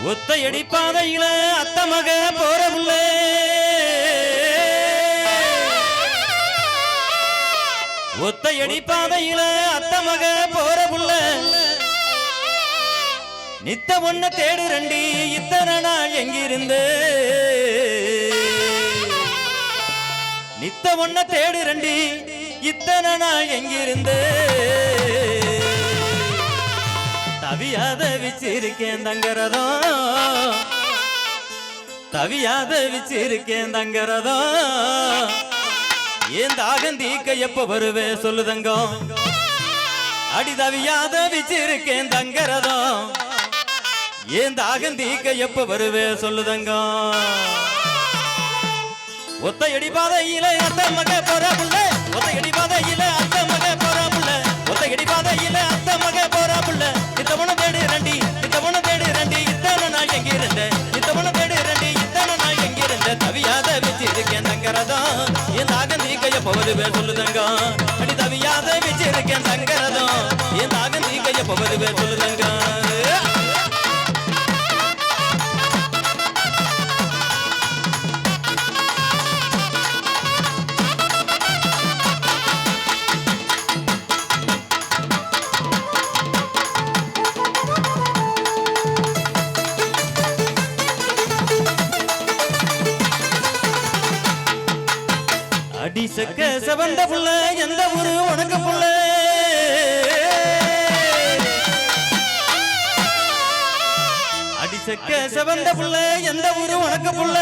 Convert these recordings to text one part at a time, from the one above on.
ஒத்தையடி பாதையில அத்த மக போற புள்ள ஒத்தையடி பாதையில அத்த மக போற புள்ள நித்த ஒண்ண தேடு ரெண்டி இத்தனை நாள் எங்கிருந்து? நித்த ஒண்ண தேடு ரெண்டி இத்தனை நாள் எங்கிருந்து? தவியாத வச்சிருக்கேன் தங்கறதோ தவியாத வச்சிருக்கேன் தங்கறதோ ஏன் தாகம் தீக்க எப்ப வருவே சொல்லு தங்கம். அடி தவியாத வச்சிருக்கேன் தங்கறதோ ஏன் தாகம் தீக்க எப்ப வருவே சொல்லு தங்கம். ஒத்தையடி பாதையில அத்த மக போற தீக்கைய பேர் சொல்லு தங்கம் அடி தவியாத வச்சிருக்கேன் இருக்கேன் என் தாகம் தீக்கைய போவது பேர் சொல்லு அடி சக்க செவந்த புள்ள எந்த ஊரு உனக்கு புள்ள? அடி சக்க செவந்த புள்ள எந்த ஊரு உனக்கு புள்ள?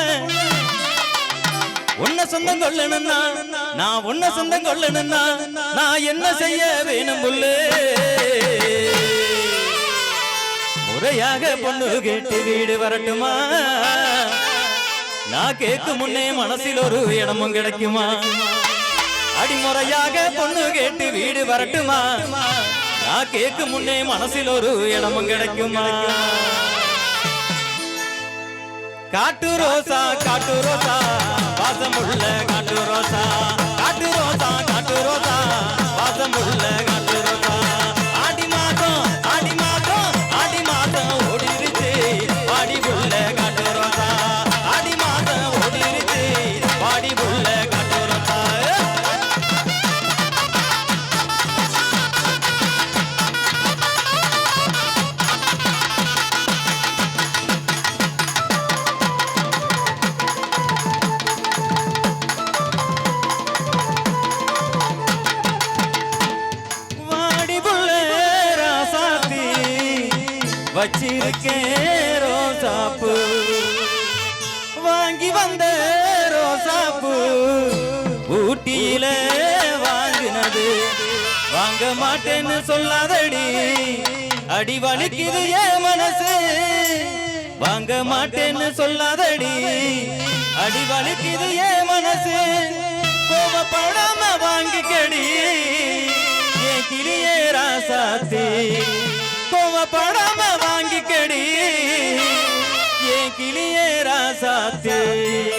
உன்ன சொந்தம் கொள்ளணும்னா நான் உன்ன சொந்தம் கொள்ளணும்னா நான் என்ன செய்ய வேணும் புல்லு முறையாக பொண்ணு கேட்டு வீடு வரட்டுமா? நான் கேட்கும் முன்னே மனசில் ஒரு இடமும் கிடைக்குமா? அடிமுறையாக பொண்ணு கேட்டு வீடு வரட்டுமா? நான் கேட்கும் முன்னே மனசில் ஒரு இடமும் கிடைக்குமா? காட்டு ரோசா காட்டு ரோசா வாசமுள்ள காட்டு ரோசா காட்டு ரோசா. வச்சிருக்கேன் ரோசாப்பு. வாங்கி வந்த ரோசாப்பு. ஊட்டியில வாங்கினது. வாங்க மாட்டேன்னு சொல்லாதடி. அடி வலிக்குது என் மனசு. வாங்க மாட்டேன்னு சொல்லாதடி. அடி வலிக்குது என் மனசு. கோபப்படாம வாங்கிக்கடி. என் கிளியே ராசாத்தி. கோபப்படாம সাথে